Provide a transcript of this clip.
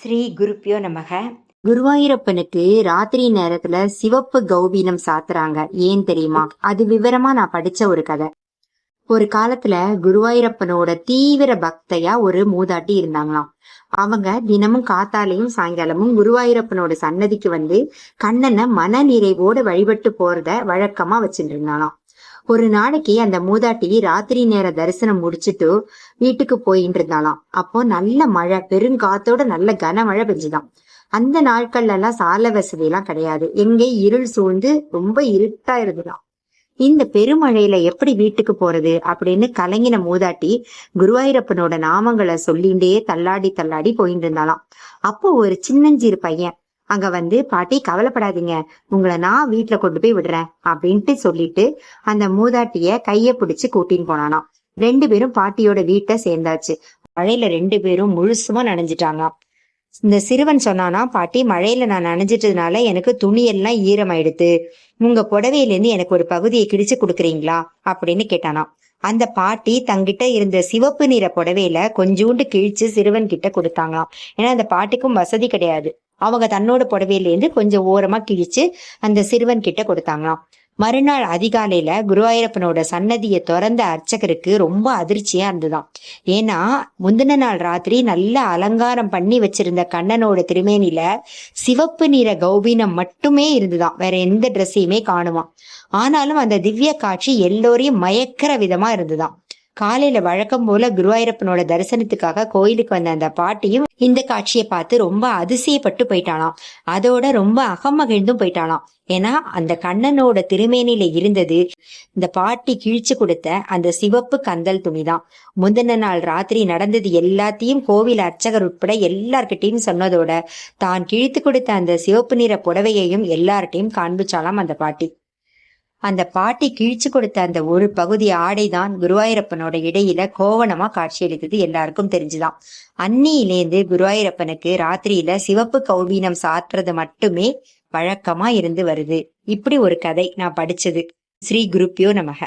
ஸ்ரீ குருப்பியோ நமக. குருவாயூரப்பனுக்கு ராத்திரி நேரத்துல சிவப்பு கௌபீனம் சாத்துறாங்க. ஏன் தெரியுமா? அது விவரமா நான் படிச்ச ஒரு கதை. ஒரு காலத்துல குருவாயூரப்பனோட தீவிர பக்தையா ஒரு மூதாட்டி இருந்தாங்களாம். அவங்க தினமும் காத்தாலையும் சாயங்காலமும் குருவாயூரப்பனோட சன்னதிக்கு வந்து கண்ணனை மன நிறைவோட வழிபட்டு போறத வழக்கமா வச்சுட்டு இருந்தாலாம் ஒரு நாளைக்கு அந்த மூதாட்டி ராத்திரி நேர தரிசனம் முடிச்சிட்டு வீட்டுக்கு போயிட்டு இருந்தாலாம் அப்போ நல்ல மழை பெருங்காத்தோட நல்ல கனமழை பெஞ்சுதான் அந்த நாட்கள்ல எல்லாம் சாலை வசதி எல்லாம் கிடையாது. எங்கே இருள் சூழ்ந்து ரொம்ப இருட்டா இருந்துதான் இந்த பெருமழையில எப்படி வீட்டுக்கு போறது அப்படின்னு கலங்கின மூதாட்டி குருவாயூரப்பனோட நாமங்களை சொல்லிண்டே தள்ளாடி தள்ளாடி போயிட்டு இருந்தாலாம் அப்போ ஒரு சின்னஞ்சிறு பையன் அங்க வந்து பாட்டி கவலைப்படாதீங்க. உங்களை நான் வீட்டுல கொண்டு போய் விடுறேன் அப்படின்ட்டு சொல்லிட்டு அந்த மூதாட்டிய கைய பிடிச்சு கூட்டின்னு போனானா ரெண்டு பேரும் பாட்டியோட வீட்டை சேர்ந்தாச்சு. மழையில ரெண்டு பேரும் முழுசுமா நனைஞ்சிட்டாங்க இந்த சிறுவன் சொன்னானா பாட்டி மழையில நான் நனைஞ்சிட்டதுனால எனக்கு துணியெல்லாம் ஈரமாயிடுது உங்க புடவையிலேருந்து எனக்கு ஒரு பகுதியை கிழிச்சு கொடுக்குறீங்களா? அப்படின்னு கேட்டானா அந்த பாட்டி தங்கிட்ட இருந்த சிவப்பு நிற புடவையில கொஞ்சூண்டு கிழிச்சு சிறுவன் கிட்ட கொடுத்தாங்களாம். ஏன்னா அந்த பாட்டிக்கும் வசதி கிடையாது. அவங்க தன்னோட புடவையிலேருந்து கொஞ்சம் ஓரமா கிழிச்சு அந்த சிறுவன் கிட்ட கொடுத்தாங்களாம். மறுநாள் அதிகாலையில குருவாயூரப்பனோட சன்னதியை திறந்த அர்ச்சகருக்கு ரொம்ப அதிர்ச்சியா இருந்துதான் ஏன்னா முந்தின நாள் ராத்திரி நல்ல அலங்காரம் பண்ணி வச்சிருந்த கண்ணனோட திருமேனில சிவப்பு நிற கௌபீனம் மட்டுமே இருந்துதான் வேற எந்த ட்ரெஸ்ஸையுமே காணுவான் ஆனாலும் அந்த திவ்ய காட்சி எல்லோரையும் மயக்கிற விதமா இருந்துதான் காலையில வழக்கம் போல குருவாயூரப்பனோட தரிசனத்துக்காக கோயிலுக்கு வந்த அந்த பாட்டியும் இந்த காட்சியை பார்த்து ரொம்ப அதிசயப்பட்டு போயிட்டாளாம் அதோட ரொம்ப அகமகிழ்ந்தும் போயிட்டாளாம் ஏன்னா அந்த கண்ணனோட திருமேனில இருந்தது இந்த பாட்டி கிழிச்சு கொடுத்த அந்த சிவப்பு கந்தல் துணிதான். முந்தின நாள் ராத்திரி நடந்தது எல்லாத்தையும் கோவில் அர்ச்சகர் உட்பட எல்லார்கிட்டையும் சொன்னதோட தான் கிழித்து கொடுத்த அந்த சிவப்பு நிற புடவையையும் எல்லார்கிட்டையும் காண்பிச்சாலாம் அந்த பாட்டி. அந்த பாட்டி கிழிச்சு கொடுத்த அந்த ஒரு பகுதி ஆடைதான் குருவாயூரப்பனோட இடையில கோவணமா காட்சியளித்தது எல்லாருக்கும் தெரிஞ்சுதான். அன்னியிலேந்து குருவாயூரப்பனுக்கு ராத்திரியில சிவப்பு கௌபீனம் சாத்துறது மட்டுமே வழக்கமா இருந்து வருது. இப்படி ஒரு கதை நான் படிச்சது. ஸ்ரீ குருப்பியோ நமக.